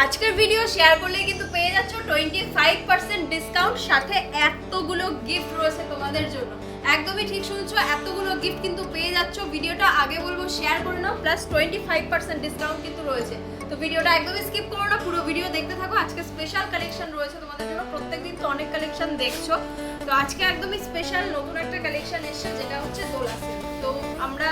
আজকের video share করলে কিন্তু পেয়ে যাচ্ছ টোয়েন্টি ফাইভ পার্সেন্ট ডিসকাউন্ট সাথে এতগুলো গিফট রয়েছে তোমাদের জন্য। একদমই ঠিক শুনছো, এতগুলো গিফট কিন্তু পেয়ে যাচ্ছ ভিডিওটা শেয়ার করে নাও plus twenty five percent discount কিন্তু রয়েছে। তো ভিডিওটা একদমই স্কিপ করো না, পুরো ভিডিও দেখতে থাকো। আজকে স্পেশাল কালেকশন রয়েছে তোমাদের জন্য। প্রত্যেকদিন তো অনেক কালেকশন দেখছ। তো আজকে একদমই স্পেশাল নতুন একটা কালেকশন এসেছে, যেটা হচ্ছে দোলা তো আমরা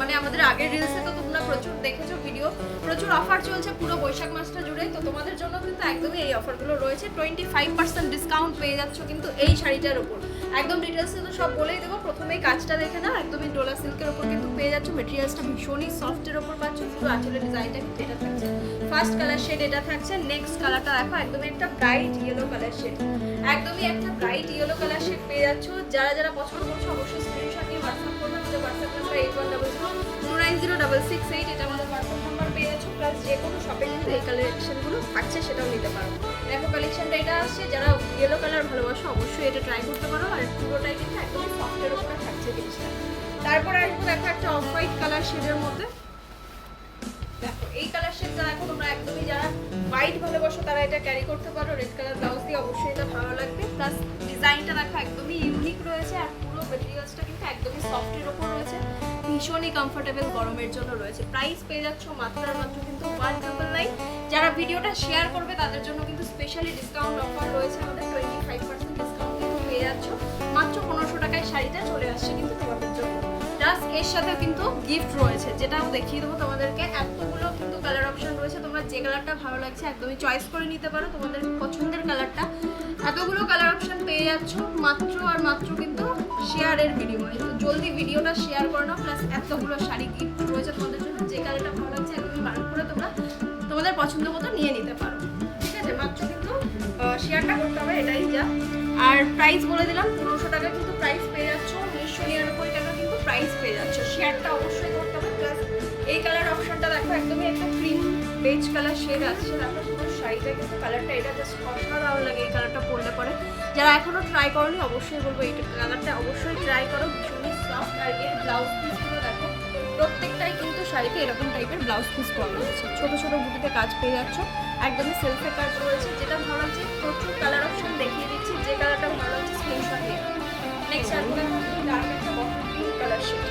মানে আমাদের আগের রিলসে তো তোমরা প্রচুর দেখেছ ভিডিও প্রচুর অফার চলছে পুরো বৈশাখ মাসটা জুড়ে। তো তোমাদের জন্য কিন্তু একদমই এই অফারগুলো রয়েছে। টোয়েন্টি ফাইভ পার্সেন্ট ডিসকাউন্ট পেয়ে যাচ্ছ কিন্তু এই শাড়িটার উপর। একদম ডিটেলসে তো সব বলেই দেবো। প্রথমেই কাজটা দেখে না একদমই ডোলা সিল্কের ওপর কিন্তু পেয়ে যাচ্ছ। মেটেরিয়ালসটা ভীষণই সফটের উপর পাচ্ছ। পুরো আঁচলের ডিজাইনটা কিন্তু এটা থাকছে। ফার্স্ট কালার শেড এটা থাকছে। নেক্সট কালারটা দেখো, একদমই একটা ব্রাইট ইয়েলো কালার শেড একদমই একটা ব্রাইট ইয়েলো কালার শেড পেয়ে যাচ্ছ। যারা যারা পছন্দ করছ, অবশ্যই স্ক্রিনশট নিয়ে হোয়াটসঅ্যাপ করবে। আমাদের WhatsApp number eight one double zero two nine zero double six eight এটা আমাদের যে কোনো শপে কিন্তু এই কালেকশনগুলো থাকছে সেটাও নিতে পারো। দেখো কালেকশনটা এটা আসছে যারা ইয়েলো কালার ভালোবাসো অবশ্যই এটা ট্রাই করতে পারো, আর পুরোটাই কিন্তু একদম সফটের উপরে থাকছে জিনিসটা। তারপর আসব দেখো একটা অফ হোয়াইট কালার শেডের মধ্যে। দেখো, এই কালার শেডটা দেখো, তোমরা একদমই যারা হোয়াইট ভালোবাসো তারা এটা ক্যারি করতে পারো। রেড কালার ব্লাউজ দিয়ে অবশ্যই এটা ভালো লাগবে। প্লাস ডিজাইনটা দেখো একদমই ভীষণই কমফোর্টেবল গরমের জন্য রয়েছে। প্রাইস পেয়ে যাচ্ছ মাত্র আর মাত্র কিন্তু ওয়ান ট্রিপল নাইন যারা ভিডিওটা শেয়ার করবে, তাদের জন্য কিন্তু স্পেশালি ডিসকাউন্ট অফার রয়েছে। আমাদের টোয়েন্টি ফাইভ পার্সেন্ট ডিসকাউন্ট কিন্তু পেয়ে যাচ্ছ। মাত্র পনেরোশো টাকায় শাড়িটা চলে আসছে কিন্তু তোমাদের জন্য। প্লাস এর সাথে কিন্তু গিফট রয়েছে, যেটাও দেখিয়ে দেবো তোমাদেরকে। এতগুলো কিন্তু কালার অপশন রয়েছে। তোমরা যে কালারটা ভালো লাগছে, একদমই চয়েস করে নিতে পারো তোমাদের পছন্দের কালারটা এতগুলো কালার অপশন পেয়ে যাচ্ছ। মাত্র আর মাত্র কিন্তু শেয়ারের বিনিময়ে তো জলদি ভিডিওটা শেয়ার করে নাও প্লাস এতগুলো শাড়ি গিফট রয়েছে তোমাদের জন্য, যে কালারটা ভালো লাগছে একদমই বার করে তোমরা তোমাদের পছন্দ মতো নিয়ে নিতে পারো। ঠিক আছে, মাত্র কিন্তু শেয়ারটা করতে হবে, এটাই যা। আর প্রাইস বলে দিলাম, পনেরোশো টাকা কিন্তু প্রাইস পেয়ে যাচ্ছ, উনিশশো নিরানব্বই টাকা কিন্তু প্রাইস পেয়ে যাচ্ছ। শেয়ারটা অবশ্যই করতে হবে প্লাস এই কালার অপশনটা দেখো, একদমই একটা ক্রিম বেজ কালার শেড আছে দেখো পুরো শাড়িটা, কিন্তু কালারটা এটা জাস্ট অসাধারণ লাগে এই কালারটা পরলে পরে। যারা এখনও ট্রাই করনি, অবশ্যই বলব এই কালারটা অবশ্যই ট্রাই করো। ভীষণই সফট আর এর ব্লাউজ পিসগুলো দেখো, প্রত্যেকটাই কিন্তু শাড়িতে এরকম টাইপের ব্লাউজ পিস করা রয়েছে ছোট ছোট বুটিতে কাজ পেয়ে যাচ্ছ, একদমই সেলফে কাজ রয়েছে, যেটা ভালো লাগছে। প্রচুর কালার অপশন দেখিয়ে দিচ্ছি, যে কালারটা ভালো লাগছে স্ক্রিনশট নিয়ে নেক্সট আর ডার্ক একটা পিঙ্ক কালার শেড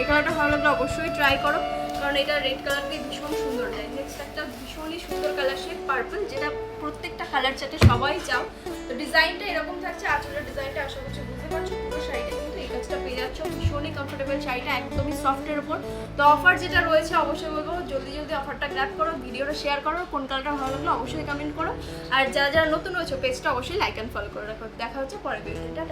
এই কালারটা ভালো লাগলে অবশ্যই ট্রাই করো। কারণ এটা রেড কালার দিয়ে ভীষণ সুন্দর যায় নেক্সট একটা ভীষণই সুন্দর কালার শেড পার্পল যেটা প্রত্যেকটা কালার চাটে সবাই চাও। তো ডিজাইনটা এরকম থাকছে আঁচলের ডিজাইনটা আশা করছি বুঝতে পারছ, পুরো শাড়িটা কিন্তু এই কাজটা পেয়ে যাচ্ছ। ভীষণই কমফোর্টেবল শাড়িটা একদমই সফটের উপর। তো অফার যেটা রয়েছে, অবশ্যই বলব, জলদি জলদি অফারটা গ্র্যাপ করো, ভিডিওটা শেয়ার করো, কোন কালারটা ভালো লাগল অবশ্যই কমেন্ট করো। আর যারা যারা নতুন রয়েছে পেজটা অবশ্যই লাইক অ্যান্ড ফলো করে রাখো। দেখা হচ্ছে পরের ভিডিওটা